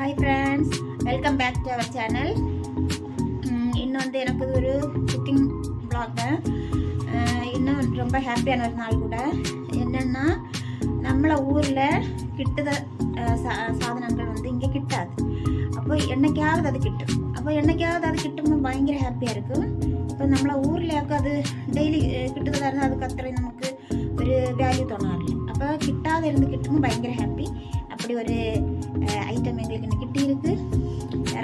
Hi friends welcome back to our channel இன்னும் வந்து எனக்கு ஒரு குக்கிங் பிளாக் தான் இன்னும் ரொம்ப ஹாப்பியான ஒரு நாள் கூட. என்னென்னா நம்மளை ஊரில் கிட்டத சாதனங்கள் வந்து இங்கே கிட்டாது. அப்போ என்னைக்காவது அது கிட்டும். அப்போ என்னைக்காவது அது கிட்டும்னு பயங்கர ஹாப்பியாக இருக்கும். இப்போ நம்மளை ஊர்லேயாக்கு அது டெய்லி கிட்டுதலாக இருந்தால் அதுக்கு அத்தனை நமக்கு ஒரு வேல்யூ தோணாது. அப்போ கிட்டாத இருந்து கிட்டும்னு பயங்கர ஹாப்பி அப்படி ஒரு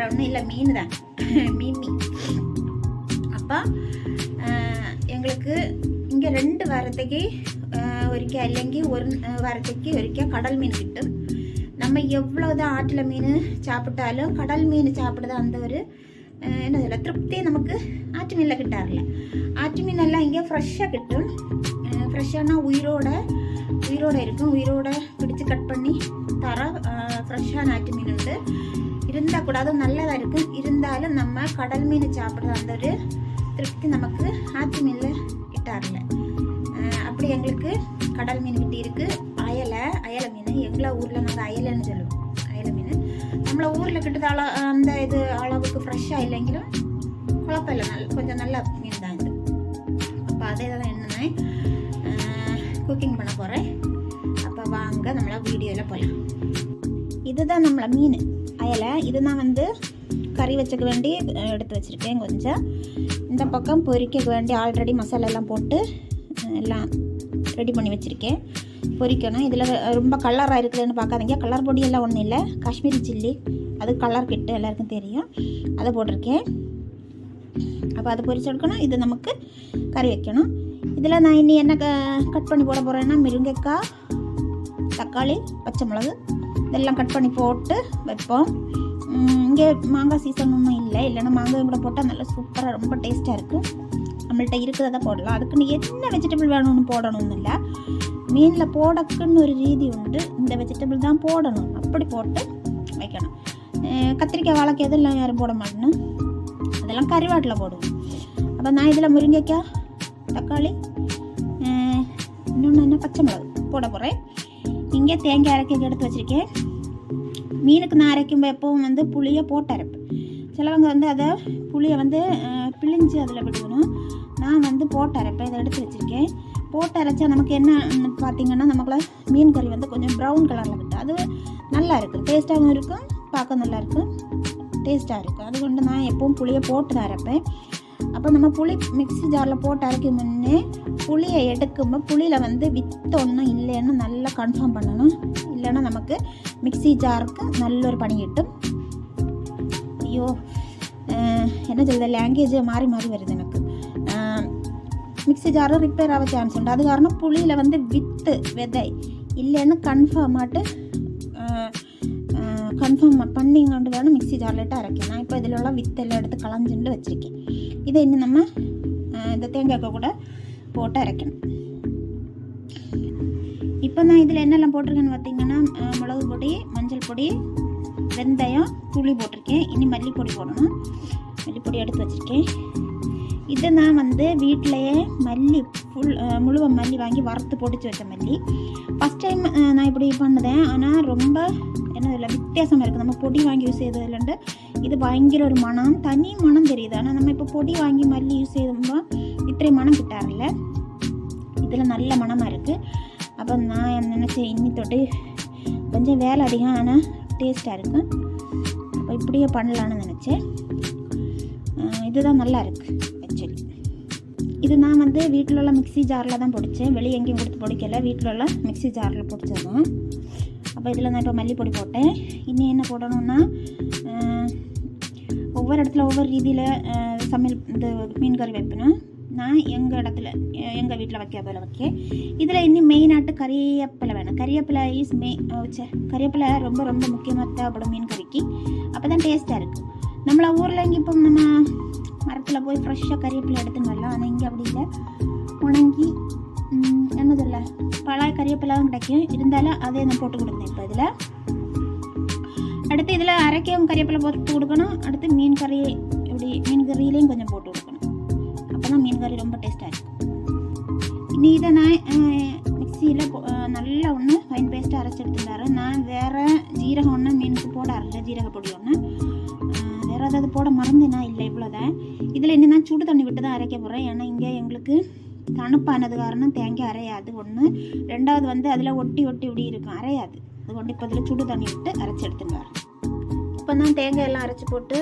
வேறு ஒன்றும் இல்லை மீன் தான் மீமி அப்போ எங்களுக்கு இங்கே ரெண்டு வாரத்துக்கு ஒரிக்க அல்லெങ്കിൽ ஒரு வாரத்துக்கு ஒரிக்க கடல் மீன் கிட்டும் நம்ம எவ்வளோதான் ஆற்றில் மீன் சாப்பிட்டாலும் கடல் மீன் சாப்பிடுறது அந்த ஒரு என்ன சொல்ல திருப்தி நமக்கு ஆற்று மீனில் கிட்டாரில்ல ஆற்று மீனெல்லாம் இங்கே ஃப்ரெஷ்ஷாக கிட்டும் ஃப்ரெஷ்ஷானா உயிரோட உயிரோட இருக்கும் உயிரோட பிடிச்சு கட் பண்ணி தர ஃப்ரெஷ்ஷான ஆற்று மீன் உண்டு இருந்தால் கூட அதுவும் நல்லதாக இருக்கும் இருந்தாலும் நம்ம கடல் மீன் சாப்பிட்ற அந்த ஒரு திருப்தி நமக்கு ஆற்று மீனில் கிட்டாரில்ல அப்படி எங்களுக்கு கடல் மீன் கிட்டி இருக்குது அயலை அயலை மீன். எங்களை ஊரில் நாங்கள் அயலைன்னு சொல்லுவோம். அயலை மீன். நம்மள ஊரில் கிட்டது அள அந்த இது அளவுக்கு ஃப்ரெஷ்ஷாக இல்லைங்கிலும் குழப்பம் இல்லை. நல்ல கொஞ்சம் நல்ல மீன் தான் இது. அப்போ அதே தான் என்னென்ன குக்கிங் பண்ண போகிறேன் அப்போ வாங்க நம்மளை வீடியோவில் போகலாம் இதுதான் நம்மள மீன். அயலை இது நான் வந்து கறி வச்சுக்க வேண்டி எடுத்து வச்சுருக்கேன் கொஞ்சம். இந்த பக்கம் பொரிக்க வேண்டி ஆல்ரெடி மசாலாலாம் போட்டு எல்லாம் ரெடி பண்ணி வச்சுருக்கேன். பொரிக்கணும் இதில் ரொம்ப கலராக இருக்குதுன்னு பார்க்காதீங்க. கலர் பொடி எல்லாம் ஒன்றும் இல்லை. காஷ்மீரி சில்லி. அது கலர் கிட்டு எல்லாருக்கும் தெரியும். அதை போட்டிருக்கேன். அப்போ அதை பொரிச்சு எடுக்கணும். இது நமக்கு கறி வைக்கணும். இதில் நான் இனி என்ன க- கட் பண்ணி போட போகிறேன்னா மிருங்கைக்காய் தக்காளி பச்சை மிளகு இதெல்லாம் கட் பண்ணி போட்டு வைப்போம். இங்கே மாங்காய் சீசன் ஒன்றும் இல்லை. இல்லைன்னா மாங்காய் கூட போட்டால் நல்லா சூப்பராக ரொம்ப டேஸ்ட்டாக இருக்கும் நம்மள்கிட்ட இருக்கிறத போடலாம். அதுக்குன்னு என்ன வெஜிடபிள் வேணும்னு போடணும்னு இல்லை. மீனில் போடக்குன்னு ஒரு ரீதி உண்டு. இந்த வெஜிடபிள் தான் போடணும். அப்படி போட்டு வைக்கணும். அஹ் கத்திரிக்காய் வாழைக்காய் இதெல்லாம் யாரும் போட மாட்டேன்னு. அதெல்லாம் கறிவாட்டில் போடுவோம். அப்போ நான் இதில் முருங்கைக்காய் தக்காளி இன்னொன்று என்ன பச்சை மிளகு போட போகிறேன் இங்கே தேங்காய் அரைக்க எடுத்து வச்சுருக்கேன். மீனுக்கு நான் அரைக்கும்போது எப்பவும் வந்து புளியை போட்டு அரைப்பேன் சிலவங்க வந்து அதை புளியை வந்து பிழிஞ்சு அதில் விடுவணும் நான் வந்து போட்டு அரைப்பேன் இதை எடுத்து வச்சுருக்கேன். போட்டு அரைச்சா நமக்கு என்ன பார்த்திங்கன்னா நமக்குள்ள மீன் கறி வந்து கொஞ்சம் ப்ரௌன் கலரில் விட்டு அது நல்லா இருக்கும் டேஸ்ட்டாகவும் இருக்கும் பார்க்க நல்லா இருக்கும் டேஸ்ட்டாக இருக்கும் அது கொண்டு நான் எப்பவும் புளியை போட்டு தான் அரைப்பேன். அப்போ நம்ம புளி மிக்ஸி ஜாரில் போட்டு அரைக்கும் முன்னே புளியை எடுக்கும்போது புளியில் வந்து வித்து ஒன்றும் இல்லைன்னு நல்லா கன்ஃபார்ம் பண்ணணும். இல்லைன்னா நமக்கு மிக்ஸி ஜாருக்கு நல்ல ஒரு பணி கிட்டும். ஐயோ என்ன சொல்லுது லாங்குவேஜ் மாறி மாறி வருது எனக்கு. மிக்ஸி ஜாரும் ரிப்பேர் ஆக சான்ஸ் உண்டு. அது காரணம் புளியில் வந்து வித்து விதை இல்லைன்னு கன்ஃபார்மாட்டு கன்ஃபார்ம் பண்ணிங்கொண்டு வேணும் மிக்ஸி ஜார்லிட்டு அரைக்கணும் நான் இப்போ இதில் உள்ள வித்தெல்லாம் எடுத்து களைஞ்சுண்டு வச்சுருக்கேன். இதை இன்னும் நம்ம இந்த தேங்காய்க்கு கூட போட்டு அரைக்கணும். இப்போ நான் இதில் என்னெல்லாம் போட்டிருக்கேன்னு பார்த்தீங்கன்னா மிளகு பொடி மஞ்சள் பொடி வெந்தயம் புளி போட்டிருக்கேன். இனி மல்லிப்பொடி போடணும். மல்லிப்பொடி எடுத்து வச்சுருக்கேன். இது நான் வந்து வீட்டிலையே மல்லி ஃபுல் uh, முழுவ மல்லி வாங்கி வறுத்து பொடிச்சு வச்ச மல்லி. ஃபஸ்ட் டைம் uh, நான் இப்படி பண்ணதேன். ஆனால் ரொம்ப என்ன இல்லை வித்தியாசமாக இருக்குது நம்ம பொடி வாங்கி யூஸ் செய்ததுலேருந்து இது பயங்கர ஒரு மனம் தனி மனம் தெரியுது. ஆனால் நம்ம இப்போ பொடி வாங்கி மல்லி யூஸ் செய்யும்போது இத்தனை மனம் கிட்டாரில்ல? இதில் நல்ல மனமாக இருக்குது அப்போ நான் நினச்சேன் இன்னி தொட்டு கொஞ்சம் வேலை அதிகம் ஆனால் டேஸ்ட்டாக இருக்கும் அப்போ இப்படியே பண்ணலான்னு நினச்சேன். இதுதான் நல்லா இருக்குது இது நான் வந்து வீட்டில் உள்ள மிக்ஸி ஜாரில் தான் பொடித்தேன் வெளியே எங்கேயும் கொடுத்து பொடிக்கல. வீட்டில் உள்ள மிக்ஸி ஜாரில் பொடிச்சது அப்போ இதில் நான் இப்போ மல்லிப்பொடி போட்டேன். இன்னும் என்ன போடணும்னா ஒவ்வொரு இடத்துல ஒவ்வொரு ரீதியில் சமையல் இந்த மீன் கறி வைப்பேன். நான் எங்கள் இடத்துல எங்கள் வீட்டில் வைக்க போல வைக்க இதில் இன்னும் மெயினாட்டு கறியப்பிலை வேணும். கறியப்பிலை இஸ் மெய் சே கறிவேப்பிலை ரொம்ப ரொம்ப முக்கியமாக தேவைப்படும் மீன் கறிக்கு. அப்போ தான் டேஸ்ட்டாக இருக்கும். நம்மள ஊரில் இங்கே இப்போ நம்ம மரத்தில் போய் ஃப்ரெஷ்ஷாக கறிவேப்பிலை எடுத்துன்னு வரலாம் ஆனால் இங்கே அப்படி இல்லை. உணங்கி என்ன சொல்ல பழைய கறிவேப்பிலை கிடைக்கும். இருந்தாலும் அதே நான் போட்டு கொடுத்தேன் இப்போ இதில். அடுத்து இதில் அரைக்கவும் கறிவேப்பிலை போட்டு கொடுக்கணும். அடுத்து மீன் கறி இப்படி மீன் கறியிலையும் கொஞ்சம் போட்டு கொடுக்கணும். அப்போ தான் மீன் கறி ரொம்ப டேஸ்ட்டாக இருக்கும். இனி இதை நான் மிக்சியில் நல்லா ஒன்று ஃபைன் பேஸ்ட்டாக அரைச்சி எடுத்துருந்தாரு நான் வேறு ஜீரகம் ஒன்று மீனுக்கு போட அரைச்ச ஜீரக பொடி ஒன்று வேறு ஏதாவது போட மறந்தேனா? இல்லை இவ்வளோதான் இதில் என்ன தான் சுடு தண்ணி விட்டு தான் அரைக்க போகிறேன் ஏன்னா இங்கே எங்களுக்கு தணுப்பானது காரணம் தேங்காய் அரையாது. ஒன்று ரெண்டாவது வந்து அதில் ஒட்டி ஒட்டி இப்படி இருக்கும். அரையாது. அது கொண்டு இப்போ அதில் சுடு தண்ணி விட்டு அரைச்சி எடுத்துன்னு வரேன். இப்போ தான் தேங்காய் எல்லாம் அரைச்சி போட்டு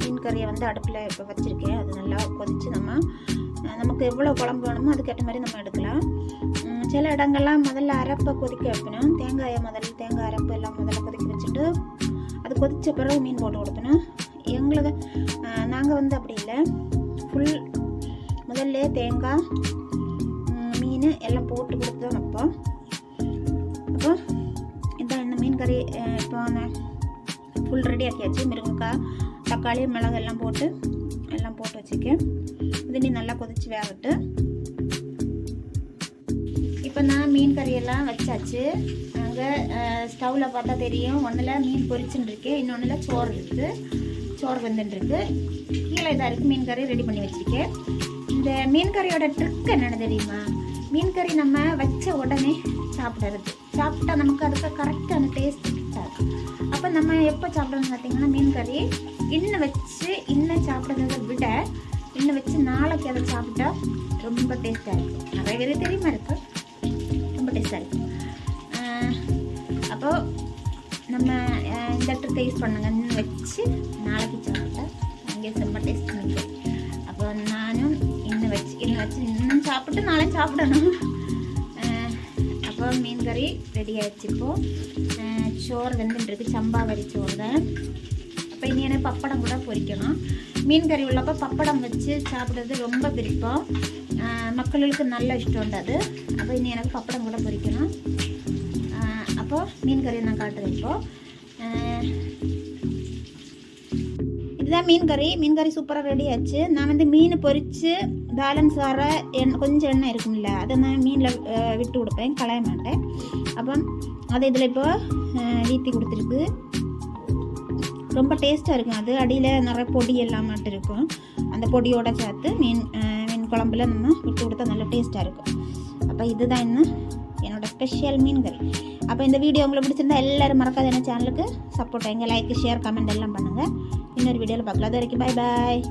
மீன் கறியை வந்து அடுப்பில் இப்போ வச்சுருக்கேன். அது நல்லா கொதித்து நம்ம நமக்கு எவ்வளோ குழம்பு வேணுமோ அதுக்கேற்ற மாதிரி நம்ம எடுக்கலாம். சில இடங்கள்லாம் முதல்ல அரைப்பை கொதிக்க வைக்கணும். தேங்காயை முதல்ல தேங்காய் அரைப்பு எல்லாம் முதல்ல கொதிக்க வச்சுட்டு கொதித்த பிறகு மீன் போட்டு கொடுத்தோன்னா எங்களுக்கு நாங்கள் வந்து அப்படி இல்லை. ஃபுல் முதல்ல தேங்காய் மீன் எல்லாம் போட்டு கொடுத்தோம் அப்போ அப்போ இதான் இந்த மீன் கறி இப்போ நான் ஃபுல் ரெடி ஆக்கியாச்சு. மிருங்கக்காய் தக்காளி மிளகு எல்லாம் போட்டு எல்லாம் போட்டு வச்சுருக்கேன். இது நீ நல்லா கொதித்து வேகட்டு மீன் கறியெல்லாம் வச்சாச்சு நாங்கள் ஸ்டவ்வில் பார்த்தா தெரியும். ஒன்றில் மீன் பொரிச்சுன்னு இன்னொன்றில் சோறு இருக்குது சோறு வந்துட்டுருக்கு கீழே இதாக இருக்குது மீன் கறி ரெடி பண்ணி வச்சுருக்கேன். இந்த மீன் கறியோட ட்ரிக் என்னென்னு தெரியுமா? மீன் கறி நம்ம வச்ச உடனே சாப்பிட்றது. சாப்பிட்டா நமக்கு அதுக்கு கரெக்டான டேஸ்ட் கிட்டாது அப்போ நம்ம எப்போ சாப்பிடணும் பார்த்தீங்கன்னா மீன் கறி இன்னும் வச்சு இன்னும் சாப்பிட்றத விட இன்னும் வச்சு நாளைக்கு அதை சாப்பிட்டா ரொம்ப டேஸ்ட்டாக இருக்கும். நிறைய பேர் தெரியுமா இருக்குது ரொம்ப அப்போ நம்ம ஆஹ் இந்த ட்ரிக்கை யூஸ் பண்ணுங்க இன்னும் வச்சு நாளைக்கு சாப்பிட்டா அங்கே செம்ம டேஸ்ட் பண்ணிக்கிறேன் அப்போ நானும் இன்னும் வச்சு இன்னும் வச்சு இன்னும் சாப்பிட்டு நாளைக்கு சாப்பிடணும். அப்போ மீன் கறி ரெடி ஆயிடுச்சு இப்போது சோறு வெந்துட்டுருக்கு சம்பா வரி சோறு. தான் அப்போ இனி எனக்கு பப்படம் கூட பொரிக்கணும் மீன் கறி உள்ளப்போ பப்படம் வச்சு சாப்பிட்றது ரொம்ப பிடிக்கும் மக்களுக்கு நல்ல இஷ்டம் உண்டு அது அப்போ இனி எனக்கு பப்படம் கூட பொரிக்கணும் அப்போது மீன் கறி நான் காட்டுறேன் இதுதான் மீன் கறி. மீன் கறி சூப்பராக ரெடி ஆச்சு. நான் வந்து மீன் பொறித்து பேலன்ஸ் வர எண்ணெய் கொஞ்சம் எண்ணெய் இருக்கும்ல அதை நான் மீனில் விட்டு கொடுப்பேன். களைய மாட்டேன். அப்போ அதை இதில் இப்போ வீத்தி கொடுத்துருக்கு. ரொம்ப டேஸ்ட்டாக இருக்கும் அது. அடியில் நிறைய பொடி எல்லாம் மட்டும் இருக்கும். அந்த பொடியோட சேர்த்து மீன் குழம்புல நம்ம விட்டு கொடுத்தா நல்ல டேஸ்ட்டாக இருக்கும் அப்போ இதுதான் என்ன என்னோட ஸ்பெஷல் மீன் கறி அப்போ இந்த வீடியோ உங்களுக்கு பிடிச்சிருந்தா எல்லாரும் மறக்காத என்ன சேனலுக்கு சப்போர்ட் வைங்க லைக் ஷேர் கமெண்ட் எல்லாம் பண்ணுங்கள் இன்னொரு வீடியோவில் பார்க்கலாம் அது வரைக்கும் பாய் பாய்